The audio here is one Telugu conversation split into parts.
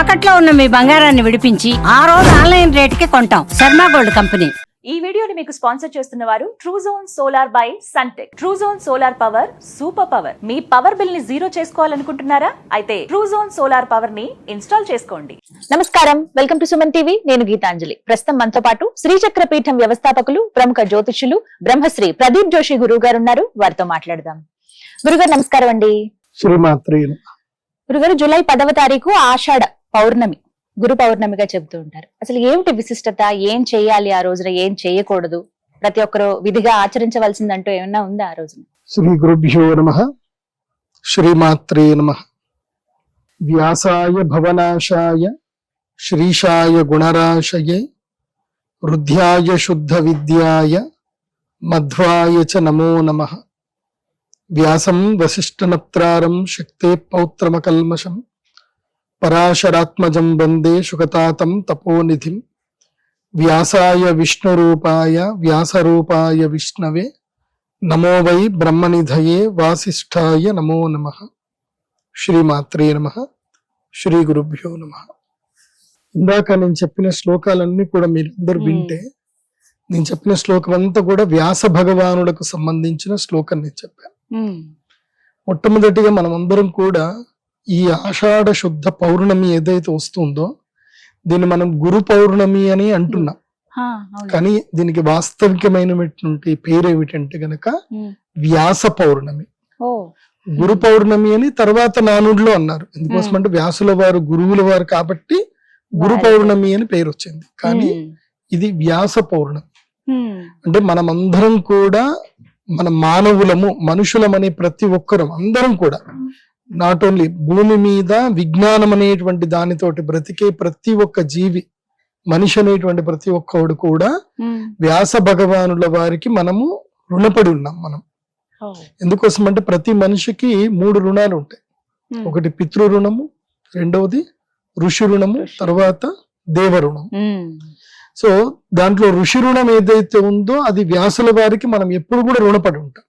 తాకట్లో ఉన్న మీ బంగారాన్ని విడిపించి ఆ రోజు ఆన్లైన్ రేటుకి కొంటాం. Sharma gold company. ఈ వీడియోని మీకు స్పాన్సర్ చేస్తున్న వారు Truzon solar by Suntek Truzon solar power super power me power బిల్ని జీరో చేసుకోవాలనుకుంటున్నారా? అయితే ట్రూజోన్ సోలార్ పవర్ని ఇన్స్టాల్ చేసుకోండి. నమస్కారం. వెల్కమ్ టు సుమన్ టీవీ నేను గీతాంజలి. ప్రస్తుతం మనతో పాటు శ్రీచక్ర పీఠం వ్యవస్థాపకులు ప్రముఖ జ్యోతిష్యులు బ్రహ్మశ్రీ ప్రదీప్ జోషి గురువు గారు ఉన్నారు. వారితో మాట్లాడదాం. గురుగారు నమస్కారం అండి. గురుగారు జూలై పదవ తారీఖు ఆషాఢ పౌర్ణమి గురు పౌర్ణమిగా చెబుతూ ఉంటారు. అసలు ఏమిటి విశిష్టత? ఏం చేయాలి ఆ రోజున? ఏం చేయకూడదు? ప్రతి ఒక్కరు విధిగా ఆచరించవలసిందంటూ ఏమన్నా ఉందా ఆ రోజున? శ్రీ గురుభ్యో నమ. శ్రీమాత్రే నమ. వ్యాసాయ భవనాశాయ శ్రీశాయ గుణరాశయే హృద్యాయ శుద్ధ విద్యాయ మధ్వాయ చ నమో నమ. వ్యాసం వశిష్ఠనత్రారం శక్తే పౌత్రమకల్మషం. పరాశరాత్మజం వందే సుగతాతం తపోనిధిం. వ్యాసాయ విష్ణురూపాయ వ్యాసరూపాయ విష్ణవే. నమో వై బ్రహ్మనిధయే వాసిష్ఠాయ నమో నమ. శ్రీమాత్రే నమ. శ్రీ గురుభ్యో నమ. ఇందాక నేను చెప్పిన శ్లోకాలన్నీ కూడా మీరందరూ. వింటే నేను చెప్పిన శ్లోకం అంతా కూడా వ్యాస భగవానులకు సంబంధించిన శ్లోకం నేను చెప్పాను. మొట్టమొదటిగా మనం అందరం కూడా ఈ ఆషాఢ శుద్ధ పౌర్ణమి ఏదైతే వస్తుందో దీన్ని మనం గురు పౌర్ణమి అని అంటున్నాం. కానీ దీనికి వాస్తవికమైనటువంటి పేరు ఏమిటంటే గనక వ్యాస పౌర్ణమి. గురు పౌర్ణమి అని తర్వాత నానుడిలో అన్నారు. ఎందుకోసం అంటే వ్యాసుల వారు గురువుల వారు కాబట్టి గురు పౌర్ణమి అని పేరు వచ్చింది కానీ ఇది వ్యాస పౌర్ణమి. అంటే మనమందరం కూడా మన మానవులము మనుషులమనే ప్రతి ఒక్కరం అందరం కూడా నాట్ ఓన్లీ భూమి మీద విజ్ఞానం అనేటువంటి దానితోటి బ్రతికే ప్రతి ఒక్క జీవి మనిషి అనేటువంటి ప్రతి ఒక్కడు కూడా ఉమ్, వ్యాస భగవానుల వారికి మనము రుణపడి ఉన్నాం మనం. ఎందుకోసం అంటే ప్రతి మనిషికి మూడు రుణాలు ఉంటాయి. ఉమ్, ఒకటి పితృ రుణము రెండవది ఋషి రుణము. తర్వాత దేవ రుణం. ఉమ్, సో దాంట్లో ఋషి రుణం ఏదైతే ఉందో అది వ్యాసుల వారికి మనం ఎప్పుడు కూడా రుణపడి ఉంటాం.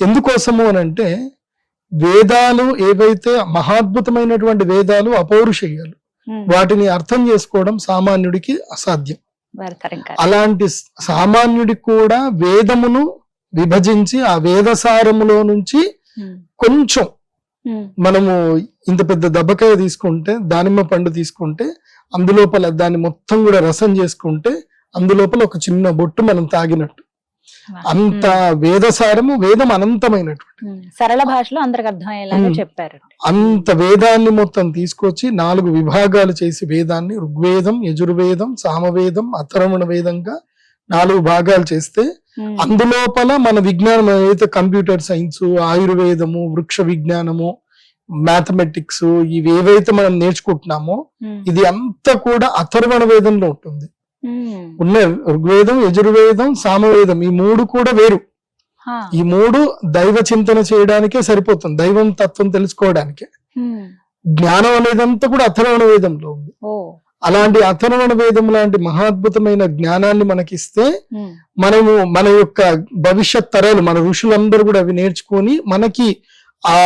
ఎందుకోసము అని అంటే వేదాలు ఏవైతే మహాద్భుతమైనటువంటి వేదాలు అపౌరుషేయాలు ఉమ్, వాటిని అర్థం చేసుకోవడం సామాన్యుడికి అసాధ్యం. అలాంటి సామాన్యుడికి కూడా వేదమును విభజించి ఆ వేదసారములో నుంచి కొంచెం మనము ఇంత పెద్ద దెబ్బకాయ తీసుకుంటే దానిమ్మ పండు తీసుకుంటే అందులోపల దాన్ని మొత్తం కూడా రసం చేసుకుంటే అందులోపల ఒక చిన్న బొట్టు మనం తాగినట్టు. అంత వేదసారము వేదం అనంతమైనటువంటి సరళ భాషలో అందరికి అర్థమయ్యేలాగా. చెప్పారు. అంత వేదాన్ని మొత్తం తీసుకొచ్చి నాలుగు విభాగాలు చేసి వేదాన్ని ఋగ్వేదం యజుర్వేదం సామవేదం అథర్వణ వేదంగా నాలుగు భాగాలు చేస్తే అందులోపల మన విజ్ఞానం ఏదైతే కంప్యూటర్ సైన్స్ ఆయుర్వేదము వృక్ష విజ్ఞానము మ్యాథమెటిక్స్ ఇవి ఏవైతే మనం నేర్చుకుంటున్నామో ఇది అంతా కూడా అథర్వణ వేదంలో ఉంటుంది. ఉమ్, ఉన్న ఋగ్వేదం యజుర్వేదం సామవేదం ఈ మూడు కూడా వేరు. ఈ మూడు దైవ చింతన చేయడానికే సరిపోతుంది. దైవం తత్వం తెలుసుకోవడానికే. జ్ఞానం అనేదంతా కూడా అథర్వణ వేదంలో ఉంది. అలాంటి అథర్వణ వేదం లాంటి మహాద్భుతమైన జ్ఞానాన్ని మనకిస్తే మనము మన యొక్క భవిష్యత్ తరాలు మన ఋషులందరూ కూడా అవి నేర్చుకొని మనకి ఆ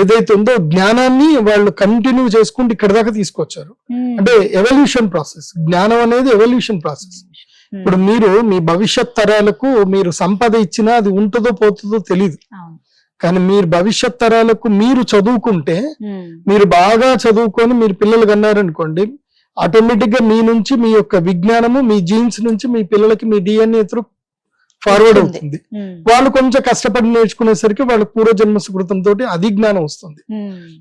ఏదైతే ఉందో జ్ఞానాన్ని వాళ్ళు కంటిన్యూ చేసుకుంటూ ఇక్కడ దాకా తీసుకొచ్చారు. అంటే ఎవల్యూషన్ ప్రాసెస్ జ్ఞానం అనేది ఎవల్యూషన్ ప్రాసెస్ ఇప్పుడు మీరు మీ భవిష్యత్ తరాలకు మీరు సంపద ఇచ్చినా అది ఉంటుందో పోతుందో తెలియదు. కానీ మీరు భవిష్యత్ తరాలకు మీరు చదువుకుంటే మీరు బాగా చదువుకొని మీరు పిల్లలు కన్నారనుకోండి ఆటోమేటిక్గా మీ నుంచి మీ యొక్క విజ్ఞానము మీ జీన్స్ నుంచి మీ పిల్లలకి మీ డిఎన్ఏ త్రూ ఫార్వర్డ్. అవుతుంది. వాళ్ళు కొంచెం కష్టపడి నేర్చుకునేసరికి వాళ్ళ పూర్వజన్మ సుకృతంతో అది జ్ఞానం వస్తుంది.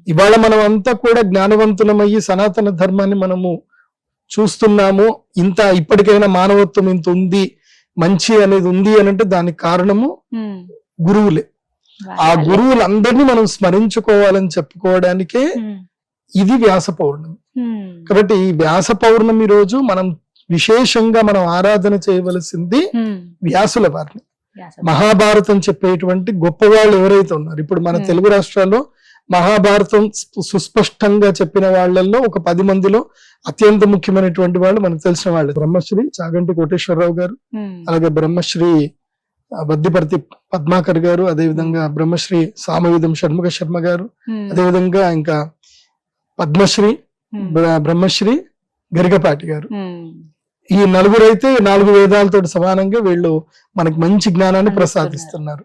ఇవాళ మనం అంతా కూడా జ్ఞానవంతులమయ్యి సనాతన ధర్మాన్ని మనము చూస్తున్నాము. ఇంత ఇప్పటికైనా మానవత్వం ఇంత ఉంది మంచి అనేది ఉంది అని అంటే దానికి కారణము గురువులే. ఆ. గురువులందరినీ మనం స్మరించుకోవాలని చెప్పుకోవడానికే ఇది వ్యాస పౌర్ణమి. కాబట్టి ఈ వ్యాస పౌర్ణమి రోజు మనం విశేషంగా మనం ఆరాధన చేయవలసింది వ్యాసుల వారిని. మహాభారతం చెప్పేటువంటి గొప్ప వాళ్ళు ఎవరైతే ఉన్నారు? ఇప్పుడు మన. తెలుగు రాష్ట్రాల్లో మహాభారతం సుస్పష్టంగా చెప్పిన వాళ్ళల్లో ఒక పది మందిలో అత్యంత ముఖ్యమైనటువంటి వాళ్ళు మనకు తెలిసిన వాళ్ళు బ్రహ్మశ్రీ చాగంటి కోటేశ్వరరావు గారు అలాగే బ్రహ్మశ్రీ ఆ, వద్దిపర్తి పద్మాకర్ గారు అదేవిధంగా బ్రహ్మశ్రీ సామవేదం షణ్ముఖ శర్మ గారు అదేవిధంగా ఇంకా పద్మశ్రీ బ్ర- బ్రహ్మశ్రీ గరికపాటి గారు. ఈ నలుగురు అయితే నాలుగు వేదాలతో సమానంగా వీళ్ళు మనకి మంచి జ్ఞానాన్ని ప్రసాదిస్తున్నారు.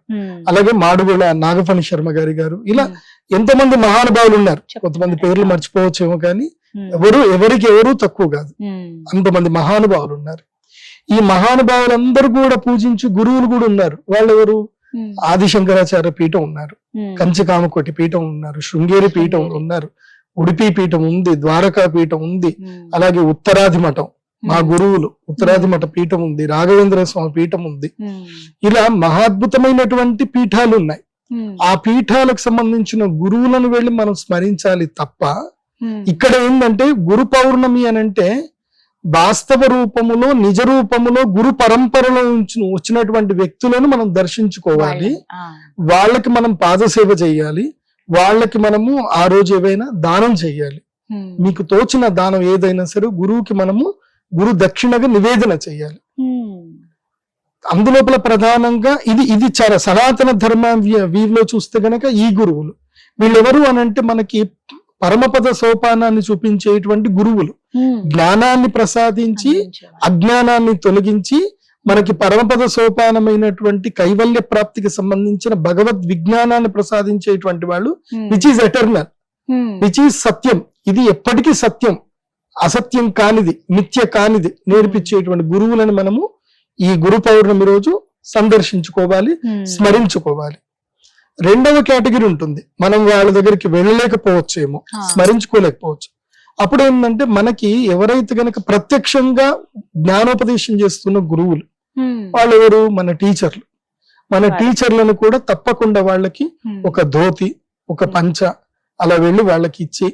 అలాగే మాడుగుల నాగఫణి శర్మ గారి గారు ఇలా. ఎంతమంది మహానుభావులు ఉన్నారు. కొంతమంది పేర్లు మర్చిపోవచ్చేమో కానీ. ఎవరు ఎవరికి ఎవరు తక్కువ కాదు. అంతమంది మహానుభావులు ఉన్నారు ఈ మహానుభావులందరూ కూడా పూజించి గురువులు కూడా ఉన్నారు వాళ్ళు ఎవరు. ఆదిశంకరాచార్య పీఠం ఉన్నారు. కంచకామకోటి పీఠం ఉన్నారు శృంగేరి పీఠం. ఉన్నారు ఉడిపి పీఠం ఉంది ద్వారకా పీఠం ఉంది. అలాగే ఉత్తరాది మఠం మా. గురువులు ఉత్తరాది మఠ పీఠం ఉంది రాఘవేంద్ర స్వామి పీఠం ఉంది. ఇలా మహాద్భుతమైనటువంటి పీఠాలు ఉన్నాయి. ఆ పీఠాలకు సంబంధించిన గురువులను వెళ్ళి మనం స్మరించాలి తప్ప. ఇక్కడ ఏంటంటే గురు పౌర్ణమి అని అంటే వాస్తవ రూపములో నిజ రూపములో గురు పరంపరలో నుంచి వచ్చినటువంటి వ్యక్తులను మనం దర్శించుకోవాలి. వాళ్ళకి మనం పాదసేవ చేయాలి వాళ్ళకి మనము ఆ రోజు ఏవైనా దానం చేయాలి. మీకు తోచిన దానం ఏదైనా సరే గురువుకి మనము గురు దక్షిణగా నివేదన చేయాలి. అందులోపల ప్రధానంగా ఇది ఇది చాలా సనాతన ధర్మ వీవిలో చూస్తే గనక ఈ గురువులు వీళ్ళెవరు అని అంటే మనకి పరమపద సోపానాన్ని చూపించేటువంటి గురువులు. జ్ఞానాన్ని ప్రసాదించి. అజ్ఞానాన్ని తొలగించి మనకి పరమపద సోపానమైనటువంటి కైవల్య ప్రాప్తికి సంబంధించిన భగవద్ విజ్ఞానాన్ని ప్రసాదించేటువంటి వాళ్ళు. Which is eternal. Which is సత్యం ఇది ఎప్పటికీ సత్యం అసత్యం కానిది నిత్య కానిది నేర్పించేటువంటి గురువులను మనము ఈ గురు పౌర్ణమి రోజు సందర్శించుకోవాలి ఉమ్. స్మరించుకోవాలి రెండవ కేటగిరీ ఉంటుంది మనం వాళ్ళ దగ్గరికి వెళ్ళలేకపోవచ్చేమో. స్మరించుకోలేకపోవచ్చు అప్పుడు ఏంటంటే మనకి ఎవరైతే గనక ప్రత్యక్షంగా జ్ఞానోపదేశం చేస్తున్న గురువులు ఉమ్. వాళ్ళు ఎవరు మన టీచర్లు మన. టీచర్లను కూడా తప్పకుండా వాళ్ళకి ఉమ్. ఒక ధోతి ఒక పంచ అలా వెళ్ళి వాళ్ళకి ఇచ్చి.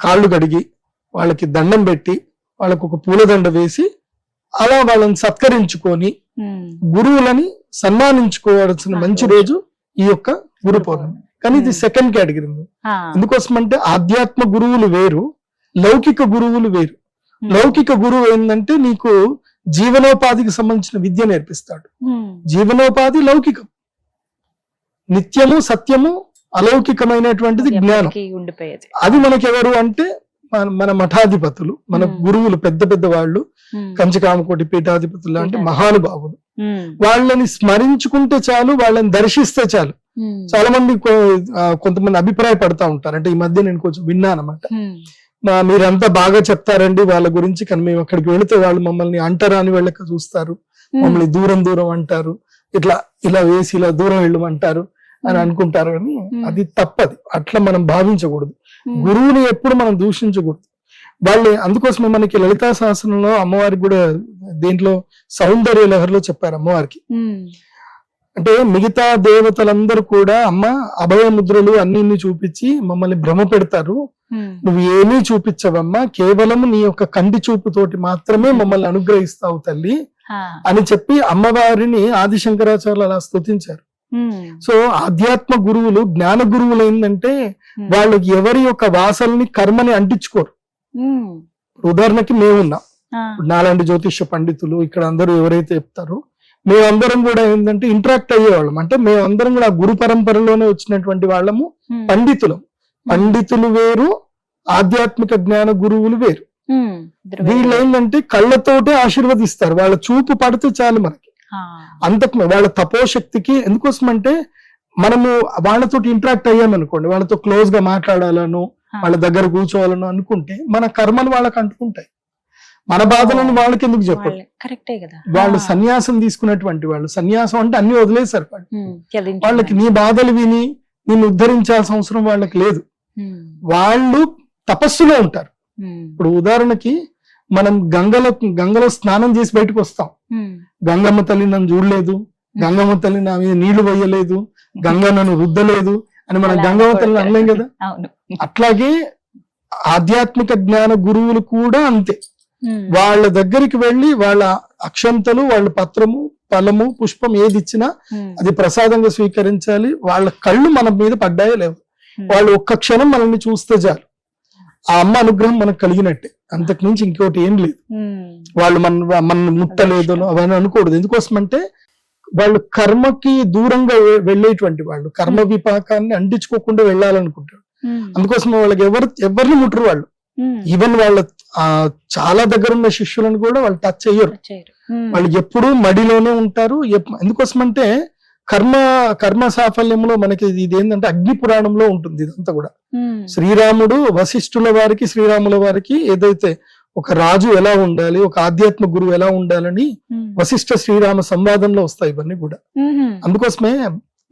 కాళ్ళు కడిగి వాళ్ళకి దండం పెట్టి వాళ్ళకు ఒక పూలదండ వేసి అలా వాళ్ళని సత్కరించుకొని. గురువులని సన్మానించుకోవాల్సిన మంచి రోజు. ఈ యొక్క గురు పౌర్ణమి కానీ ఇది. Second category. ఎందుకోసం అంటే ఆధ్యాత్మ గురువులు వేరు లౌకిక గురువులు వేరు. లౌకిక గురువు ఏంటంటే నీకు జీవనోపాధికి సంబంధించిన విద్య నేర్పిస్తాడు. జీవనోపాధి లౌకికం నిత్యము సత్యము అలౌకికమైనటువంటిది జ్ఞానం అది మనకి ఎవరు అంటే మన- మన మఠాధిపతులు మన. గురువులు పెద్ద పెద్ద వాళ్ళు. లాంటి పీఠాధిపతులు లాంటి. మహానుభావులు. వాళ్ళని స్మరించుకుంటే చాలు వాళ్ళని దర్శిస్తే చాలు. చాలా మంది కొంతమంది అభిప్రాయపడతా ఉంటారు అంటే ఈ మధ్య నేను కొంచెం విన్నాను అనమాట ఉమ్. మీరంతా బాగా చెప్తారండి వాళ్ళ గురించి కానీ మేము అక్కడికి వెళితే వాళ్ళు మమ్మల్ని అంటరాని వెళ్ళక చూస్తారు. మమ్మల్ని దూరం దూరం అంటారు ఇట్లా ఇలా వేసి ఇలా దూరం వెళ్ళమంటారు అని. అనుకుంటారు అని Hmm. అది తప్పది అట్లా మనం భావించకూడదు. గురువుని ఎప్పుడు మనం దూషించకూడదు వాళ్ళు అందుకోసమే మనకి లలితా శాసనంలో అమ్మవారికి కూడా దేంట్లో సౌందర్య లహరిలో చెప్పారు అమ్మవారికి ఉమ్. అంటే మిగతా దేవతలందరూ కూడా అమ్మ అభయ ముద్రలు అన్ని చూపించి మమ్మల్ని భ్రమ పెడతారు ఉమ్. నువ్వు ఏమీ చూపించవమ్మా కేవలం నీ యొక్క కంటి చూపుతోటి మాత్రమే మమ్మల్ని అనుగ్రహిస్తావు తల్లి. అని చెప్పి అమ్మవారిని ఆదిశంకరాచార్యులు అలా స్తుతించారు. సో ఆధ్యాత్మ గురువులు జ్ఞాన గురువులు ఏంటంటే ఉమ్. వాళ్ళు ఎవరి యొక్క వాసల్ని కర్మని అంటించుకోరు ఉమ్. ఉదాహరణకి మేమున్నాం. నాలాంటి జ్యోతిష్య పండితులు ఇక్కడ అందరూ ఎవరైతే చెప్తారో మేమందరం కూడా ఏంటంటే ఇంటరాక్ట్ అయ్యేవాళ్ళం అంటే మేమందరం కూడా గురు పరంపరలోనే వచ్చినటువంటి వాళ్ళము. పండితులం పండితులు వేరు ఆధ్యాత్మిక జ్ఞాన గురువులు వేరు వీళ్ళు. ఏంటంటే కళ్ళతోటే ఆశీర్వదిస్తారు వాళ్ళ చూపు పడితే చాలు మనకి. అంతకు వాళ్ళ తపోశక్తికి ఎందుకోసం అంటే మనము వాళ్ళతోటి ఇంటరాక్ట్ అయ్యామనుకోండి వాళ్ళతో క్లోజ్గా మాట్లాడాలను. వాళ్ళ దగ్గర కూర్చోవాలను అనుకుంటే మన కర్మలు వాళ్ళకి అంటుకుంటాయి మన బాధలను వాళ్ళకి ఎందుకు వాళ్ళే- కరెక్టే కదా వాళ్ళు. సన్యాసం తీసుకున్నటువంటి వాళ్ళు సన్యాసం అంటే అన్ని వదిలేశారు వాళ్ళు. వాళ్ళకి నీ బాధలు విని నిన్ను ఉద్ధరించాల్సిన అవసరం వాళ్ళకి లేదు. వాళ్ళు తపస్సులో ఉంటారు. ఇప్పుడు ఉదాహరణకి మనం గంగలో గంగలో స్నానం చేసి బయటకు వస్తాం. గంగమ్మ తల్లి నన్ను చూడలేదు. గంగమ్మ తల్లి నా మీద నీళ్ళు పోయలేదు. గంగ నన్ను రుద్దలేదు అని మనం గంగమ్మ తల్లిని. అనలేం కదా? అట్లాగే ఆధ్యాత్మిక జ్ఞాన గురువులు కూడా అంతే. వాళ్ళ దగ్గరికి వెళ్ళి వాళ్ళ అక్షంతలు వాళ్ళ పత్రము ఫలము పుష్పం ఏది ఇచ్చినా. అది ప్రసాదంగా స్వీకరించాలి. వాళ్ళ కళ్ళు మన మీద పడ్డాయో లేవు. వాళ్ళు ఒక్క క్షణం మనల్ని చూస్తే చాలు. ఆ అమ్మ అనుగ్రహం మనకు కలిగినట్టే. అంతకు మించి ఇంకోటి ఏం లేదు. వాళ్ళు మన మన ముట్టలేదు అవన్నీ అనుకోకూడదు. ఎందుకోసం అంటే వాళ్ళు కర్మకి దూరంగా వెళ్ళేటువంటి వాళ్ళు కర్మ విపాకాన్ని అంటించుకోకుండా వెళ్ళాలనుకుంటారు. అందుకోసం వాళ్ళకి ఎవరు ఎవరిని ముట్టరు వాళ్ళు. ఈవెన్ వాళ్ళ చాలా దగ్గర ఉన్న శిష్యులను కూడా వాళ్ళు టచ్ అయ్యరు చేయరు. వాళ్ళు ఎప్పుడూ మడిలోనే ఉంటారు. ఎప్- ఎందుకోసమంటే కర్మ కర్మ సాఫల్యంలో మనకి ఇది ఏంటంటే అగ్ని పురాణంలో ఉంటుంది ఇదంతా కూడా. శ్రీరాముడు వశిష్ఠుల వారికి శ్రీరాముల వారికి ఏదైతే ఒక రాజు ఎలా ఉండాలి ఒక ఆధ్యాత్మ గురువు ఎలా ఉండాలని. వశిష్ఠ శ్రీరామ సంవాదంలో వస్తాయి ఇవన్నీ కూడా. అందుకోసమే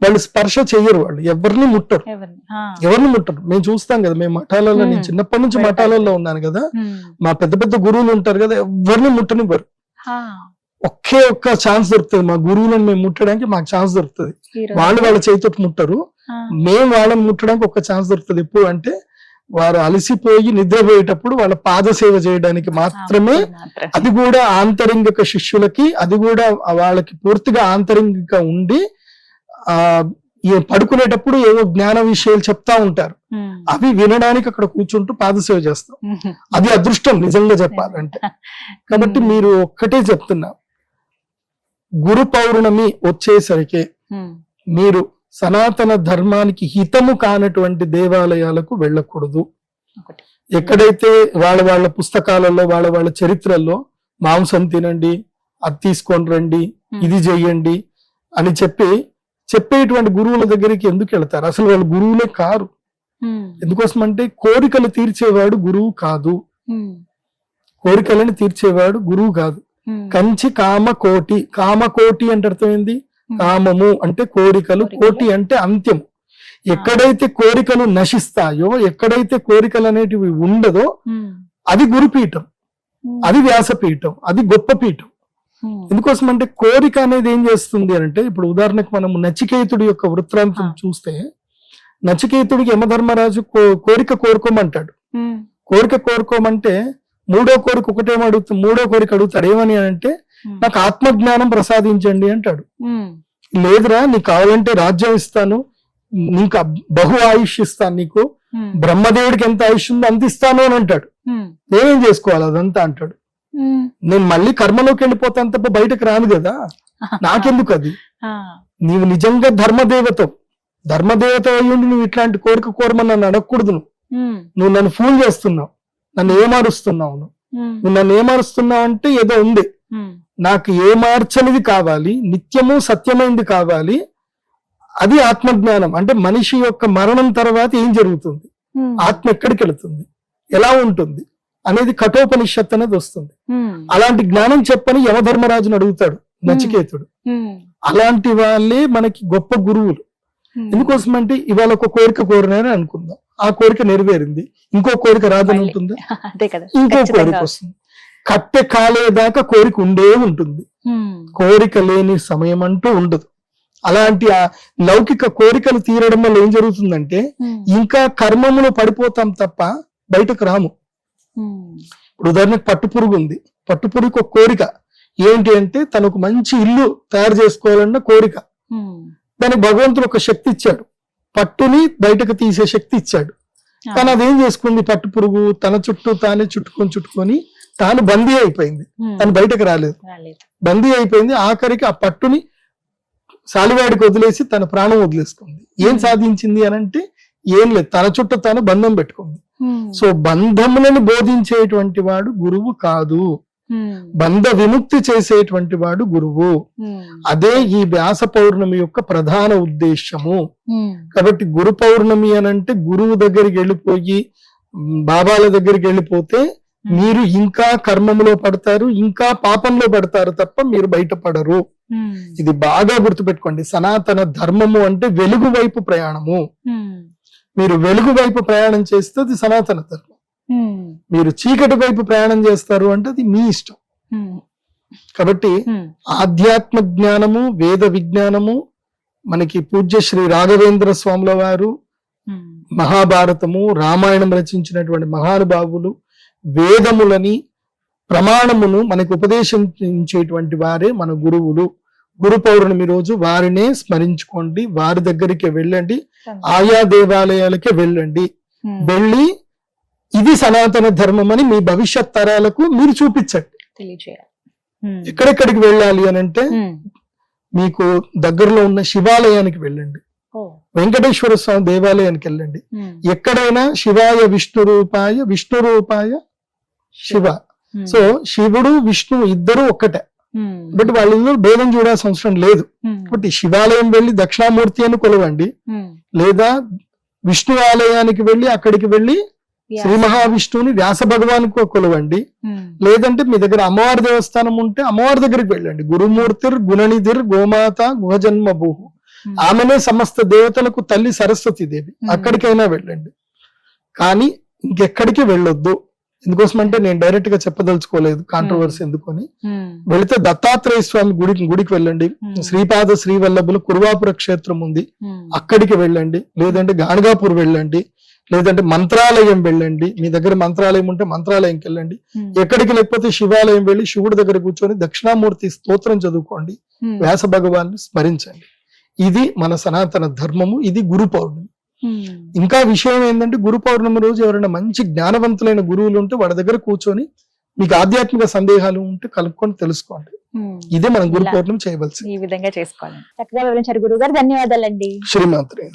వాళ్ళు స్పర్శ చెయ్యరు వాళ్ళు ఎవరిని ముట్టరు ఎవరిని? ముట్టరు మేము చూస్తాం కదా మేము మఠాలలో నేను. చిన్నప్పటి నుంచి. మఠాలలో ఉన్నాను కదా. మా పెద్ద పెద్ద గురువులు ఉంటారు కదా ఎవరిని ముట్టనివ్వరు. ఒకే ఒక్క ఛాన్స్ దొరుకుతుంది మా గురువులను మేము ముట్టడానికి మాకు ఛాన్స్ దొరుకుతుంది. వాళ్ళు వాళ్ళ చేతితో ముట్టరు. మేము వాళ్ళని ముట్టడానికి ఒక ఛాన్స్ దొరుకుతుంది ఎప్పుడు అంటే వారు అలసిపోయి నిద్రపోయేటప్పుడు వాళ్ళ పాద సేవ చేయడానికి మాత్రమే. అది కూడా ఆంతరింగిక శిష్యులకి అది కూడా వాళ్ళకి పూర్తిగా ఆంతరింగిక ఉండి ఆ పడుకునేటప్పుడు ఏవో జ్ఞాన విషయాలు చెప్తా ఉంటారు. అవి వినడానికి అక్కడ కూర్చుంటూ పాదసేవ చేస్తాం. అది అదృష్టం నిజంగా చెప్పాలంటే కాబట్టి. మీరు ఒక్కటే చెప్తున్నా గురు పౌర్ణమి వచ్చేసరికి. మీరు సనాతన ధర్మానికి హితము కానటువంటి దేవాలయాలకు వెళ్ళకూడదు. ఎక్కడైతే వాళ్ళ వాళ్ళ పుస్తకాలలో వాళ్ళ వాళ్ళ చరిత్రల్లో మాంసం తినండి అది తీసుకొని రండి. ఇది చెయ్యండి అని చెప్పి చెప్పేటువంటి గురువుల దగ్గరికి ఎందుకు వెళ్తారు అసలు వాళ్ళు గురువులే కారు. ఎందుకోసం అంటే కోరికలు తీర్చేవాడు గురువు కాదు. కోరికలను తీర్చేవాడు గురువు కాదు. కంచి కామ కోటి కామ కోటి అంటే అర్థమైంది కామము అంటే కోరికలు. కోటి అంటే అంత్యం ఎక్కడైతే కోరికలు నశిస్తాయో ఎక్కడైతే కోరికలు అనేటివి ఉండదో. అది గురుపీఠం. అది వ్యాసపీఠం అది గొప్ప పీఠం. ఎందుకోసం అంటే కోరిక అనేది ఏం చేస్తుంది అంటే ఇప్పుడు ఉదాహరణకు మనం నచికేతుడి యొక్క వృత్తాంతం. చూస్తే నచికేతుడికి యమధర్మరాజు కోరిక కోరుకోమంటాడు. కోరిక కోరుకోమంటే మూడో కోరిక ఒకటేమో అడుగుతుంది మూడో కోరిక అడుగుతాడు ఏమని అంటే. నాకు ఆత్మజ్ఞానం ప్రసాదించండి అంటాడు. లేదురా నీకు కావాలంటే రాజ్యం ఇస్తాను నీకు బహు ఆయుష్ ఇస్తాను నీకు. బ్రహ్మదేవుడికి ఎంత ఆయుష్ ఉందో అంత ఇస్తాను అని అంటాడు. నేనేం చేసుకోవాలి అదంతా అంటాడు. నేను మళ్ళీ కర్మలోకి వెళ్ళిపోతాను తప్ప బయటకు రాను కదా నాకెందుకు అది. నీవు నిజంగా ధర్మదేవత ధర్మదేవత అయ్యుండి నువ్వు ఇట్లాంటి కోరిక కోరమని నన్ను అడగకూడదు నువ్వు నన్ను ఫూల్ చేస్తున్నావు నన్ను ఏమారుస్తున్నావు నువ్వు నన్ను ఏమారుస్తున్నావు అంటే ఏదో ఉంది. నాకు ఏ మార్చనిది కావాలి నిత్యము సత్యమైనది కావాలి. అది ఆత్మజ్ఞానం. అంటే మనిషి యొక్క మరణం తర్వాత ఏం జరుగుతుంది. ఆత్మ ఎక్కడికి వెళుతుంది? ఎలా ఉంటుంది? అనేది కఠోపనిషత్ అనేది వస్తుంది. అలాంటి జ్ఞానం చెప్పని యమధర్మరాజును అడుగుతాడు నచికేతుడు. అలాంటి వాళ్ళే మనకి గొప్ప గురువులు. ఎందుకోసం అంటే ఇవాళ ఒక కోరిక కోరినారని అనుకుందాం. ఆ కోరిక నెరవేరింది. ఇంకో కోరిక రాదని. ఉంటుందా. ఇంకో కోరిక వస్తుంది. కట్టె కాలేదాకా కోరిక ఉండే ఉంటుంది. కోరిక లేని సమయం అంటూ ఉండదు. అలాంటి ఆ లౌకిక కోరికలు తీరడం వల్ల ఏం జరుగుతుందంటే. ఇంకా కర్మములో పడిపోతాం తప్ప బయటకు రాము. ఇప్పుడు ఉదాహరణకు పట్టు పురుగు ఉంది. పట్టు పురుగుకి ఒక కోరిక. ఏంటి అంటే తనకు మంచి ఇల్లు తయారు చేసుకోవాలన్న కోరిక. దానికి భగవంతుడు ఒక శక్తి ఇచ్చాడు. పట్టుని బయటకు తీసే శక్తి ఇచ్చాడు. కానీ అదేం చేసుకుంది పట్టు పురుగు తన చుట్టూ తానే చుట్టుకొని చుట్టుకొని తాను బందీ అయిపోయింది. తను బయటకు రాలేదు. బందీ అయిపోయింది ఆఖరికి ఆ పట్టుని సాలివాడికి వదిలేసి తన ప్రాణం వదిలేసుకుంది ఏం. సాధించింది అని అంటే ఏం లేదు తన చుట్టూ తాను బంధం పెట్టుకుంది. సో బంధములను బోధించేటువంటి వాడు గురువు కాదు. బంధ విముక్తి చేసేటువంటి వాడు గురువు. అదే ఈ వ్యాస పౌర్ణమి యొక్క ప్రధాన ఉద్దేశము. కాబట్టి గురు పౌర్ణమి అని అంటే గురువు దగ్గరికి వెళ్ళిపోయి బాబాల దగ్గరికి వెళ్ళిపోతే మీరు ఇంకా కర్మములో పడతారు ఇంకా పాపంలో పడతారు తప్ప మీరు బయటపడరు. ఇది బాగా గుర్తుపెట్టుకోండి సనాతన ధర్మము అంటే వెలుగు వైపు ప్రయాణము. మీరు వెలుగు వైపు ప్రయాణం చేస్తే అది సనాతన ధర్మం. మీరు చీకటి వైపు ప్రయాణం చేస్తారు అంటే అది మీ ఇష్టం. కాబట్టి. ఆధ్యాత్మ జ్ఞానము వేద విజ్ఞానము మనకి పూజ్య శ్రీ రాఘవేంద్ర స్వాముల వారు. మహాభారతము రామాయణం రచించినటువంటి మహానుభావులు వేదములని ప్రమాణమును మనకు ఉపదేశించేటువంటి వారే మన గురువులు గురు పౌర్ణమి రోజు వారినే స్మరించుకోండి వారి దగ్గరికి వెళ్ళండి ఆయా దేవాలయాలకే వెళ్ళండి. వెళ్ళి ఇది సనాతన ధర్మం అని మీ భవిష్యత్ తరాలకు మీరు చూపించండి. ఎక్కడెక్కడికి వెళ్ళాలి అని అంటే. మీకు దగ్గరలో ఉన్న శివాలయానికి వెళ్ళండి. వెంకటేశ్వర స్వామి దేవాలయానికి వెళ్ళండి. ఎక్కడైనా శివాయ విష్ణు రూపాయ విష్ణు రూపాయ శివ. సో శివుడు విష్ణు ఇద్దరు ఒక్కటే. బట్ వాళ్ళిద్దరు భేదం చూడాల్సిన అవసరం లేదు. కాబట్టి శివాలయం వెళ్ళి దక్షిణామూర్తి అని కొలవండి. లేదా విష్ణు ఆలయానికి వెళ్ళి అక్కడికి వెళ్ళి. శ్రీ మహావిష్ణువుని వ్యాస భగవానికి కొలవండి. ఉమ్, లేదంటే మీ దగ్గర అమ్మవారి దేవస్థానం ఉంటే అమ్మవారి దగ్గరికి వెళ్ళండి. గురుమూర్తిర్ గుణనిధిర్ గోమాత గుహజన్మ భూహు ఉమ్, ఆమెనే సమస్త దేవతలకు తల్లి సరస్వతి దేవి. Hmm. అక్కడికైనా వెళ్ళండి. కానీ ఇంకెక్కడికి వెళ్ళొద్దు. ఎందుకోసం అంటే నేను డైరెక్ట్గా చెప్పదలుచుకోలేదు కాంట్రవర్సీ ఎందుకని. వెళితే దత్తాత్రేయ స్వామి గుడికి గుడికి వెళ్ళండి. Hmm. శ్రీపాద శ్రీవల్లభులు కురువాపుర క్షేత్రం ఉంది. అక్కడికి వెళ్ళండి. లేదంటే గాణగాపూర్ వెళ్ళండి. లేదంటే మంత్రాలయం వెళ్ళండి. మీ దగ్గర మంత్రాలయం ఉంటే మంత్రాలయంకి వెళ్ళండి. ఎక్కడికి లేకపోతే శివాలయం వెళ్ళి శివుడి దగ్గర కూర్చొని దక్షిణామూర్తి స్తోత్రం చదువుకోండి. వ్యాస భగవాన్ని స్మరించండి. ఇది మన సనాతన ధర్మము ఇది గురు పౌర్ణమి. ఇంకా విషయం ఏంటంటే గురు పౌర్ణమి రోజు ఎవరైనా మంచి జ్ఞానవంతులైన గురువులు ఉంటే వాడి దగ్గర కూర్చొని మీకు ఆధ్యాత్మిక సందేహాలు ఉంటే కలుపుకొని తెలుసుకోండి. ఇదే మనం గురు. పౌర్ణమి చేయవలసింది. ఈ విధంగా చేసుకోవాలి చక్కగా వివరించారు గురువు గారు ధన్యవాదాలండి. శ్రీమాత్రే.